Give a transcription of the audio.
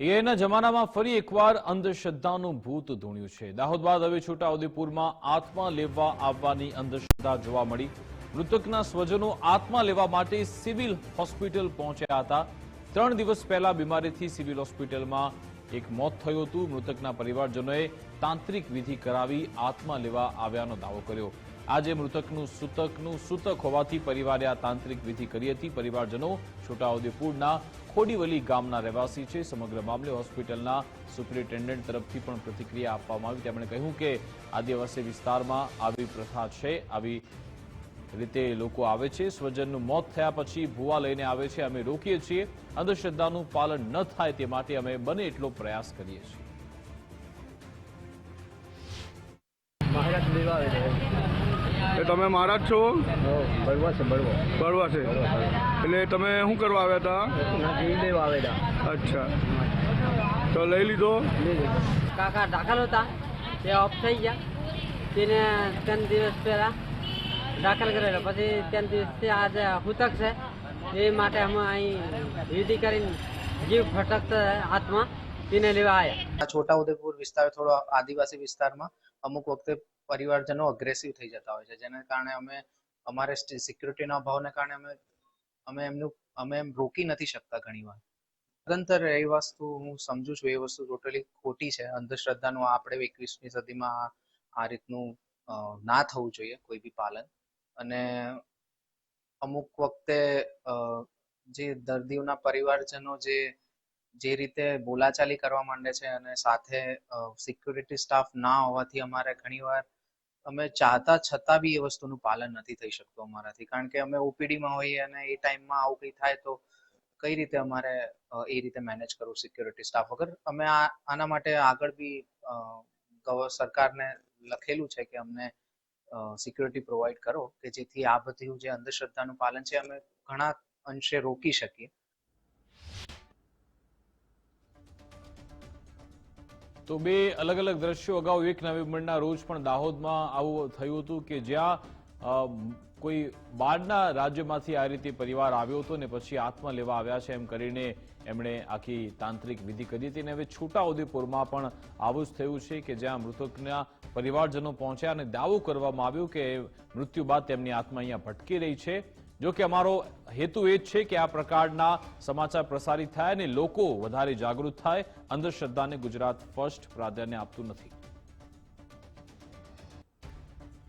એના જમાનામાં ફરી એકવાર અંધશ્રદ્ધાનું ભૂત ધૂણ્યું છે. દાહોદ બાદ હવે છોટાઉદેપુરમાં આત્મા લેવા આવવાની અંધશ્રદ્ધા જોવા મળી. મૃતકના સ્વજનો આત્મા લેવા માટે સિવિલ હોસ્પિટલ પહોંચ્યા હતા. ત્રણ દિવસ પહેલા બીમારીથી સિવિલ હોસ્પિટલમાં એક મોત થયું હતું. મૃતકના પરિવારજનોએ તાંત્રિક વિધિ કરાવી આત્મા લેવા આવ્યાનો દાવો કર્યો. આજે મૃતકનું સૂતકનું સૂતક હોવાથી પરિવારે આ તાંત્રિક વિધિ કરી હતી. પરિવારજનો છોટાઉદેપુરના ખોડીવલી ગામના રહેવાસી છે. સમગ્ર મામલે હોસ્પિટલના સુપ્રિન્ટેન્ડન્ટ તરફથી પણ પ્રતિક્રિયા આપવામાં આવી. તેમણે કહ્યું કે આદિવાસી વિસ્તારમાં આવી પ્રથા છે. આવી રીતે લોકો આવે છે. સ્વજનનું મોત થયા પછી ભૂવા લઈને આવે છે. અમે રોકીએ છીએ. અંધશ્રદ્ધાનું પાલન ન થાય તે માટે અમે બને એટલો પ્રયાસ કરીએ છીએ. એ તમે મહારાજ છો? હો, બળવા છે બળવો. બળવા છે. એટલે તમે શું કરવા આવ્યા હતા? એ લેવા આવેલા. અચ્છા. તો લઈ લીધો? કાકા દાખલ હતા. તે ઓફ થઈ ગયા. તેને ત્રણ દિવસ પહેલા દાખલ કરેલો. પછી ત્રણ દિવસથી આજે હુતક છે. એ માટે અમે અહીં વિધિ કરીને જીવ ફટકતા હાથમાં તેને લેવા આવ્યા. આ છોટાઉદેપુર વિસ્તાર થોડો આદિવાસી વિસ્તારમાં અમુક વખતે પરિવારજનો અગ્રેસિવ થઈ જતા હોય છે. જેને કારણે અમે, અમારે સિક્યુરિટીના અભાવને કારણે અમે અમે એમનું, અમે એમ રોકી નથી શકતા ઘણીવાર. નિરંતર એ વસ્તુ હું સમજુ છું, એ વસ્તુ ટોટલી ખોટી છે. અંધશ્રદ્ધાનું આપણે એકવીસમી સદીમાં આ- રીતનું ના થવું જોઈએ કોઈ બી પાલન. અને અમુક વખતે જે દર્દીઓના પરિવારજનો જે જે રીતે બોલાચાલી કરવા માંડે છે અને સાથે સિક્યુરિટી સ્ટાફ ના હોવાથી અમારે ઘણીવાર અમે ચાહતા છતાં બી એ વસ્તુનું પાલન નથી થઈ શકતું અમારાથી. કારણ કે અમે ઓપીડીમાં હોઈએ અને એ ટાઈમમાં આવું કંઈ થાય તો કઈ રીતે અમારે એ રીતે મેનેજ કરવું સિક્યુરિટી સ્ટાફ વગર? અમે આ, આના માટે આગળ બી સરકારને લખેલું છે કે અમને સિક્યુરિટી પ્રોવાઈડ કરો કે જેથી આ બધું જે અંધશ્રદ્ધાનું પાલન છે, અમે ઘણા અંશે રોકી શકીએ. તો બે અલગ અલગ દ્રશ્યો અગાઉ એક નવેમ્બરના રોજ પણ દાહોદમાં આવું થયું હતું કે જ્યાં કોઈ બહારના રાજ્યમાંથી આ રીતે પરિવાર આવ્યો હતો ને પછી આત્મા લેવા આવ્યા છે એમ કરીને એમણે આખી તાંત્રિક વિધિ કરી હતી અને હવે છોટાઉદેપુરમાં પણ આવું જ થયું છે કે જ્યાં મૃતકના પરિવારજનો પહોંચ્યા અને દાવો કરવામાં આવ્યો કે મૃત્યુ બાદ તેમની આત્મા અહીંયા ભટકી રહી છે. જો કે અમારો હેતુ એ જ છે કે આ પ્રકારના સમાચાર પ્રસારિત થાય અને લોકો વધારે જાગૃત થાય. અંધશ્રદ્ધાને ગુજરાત ફર્સ્ટ પ્રાધાન્ય આપતું નથી.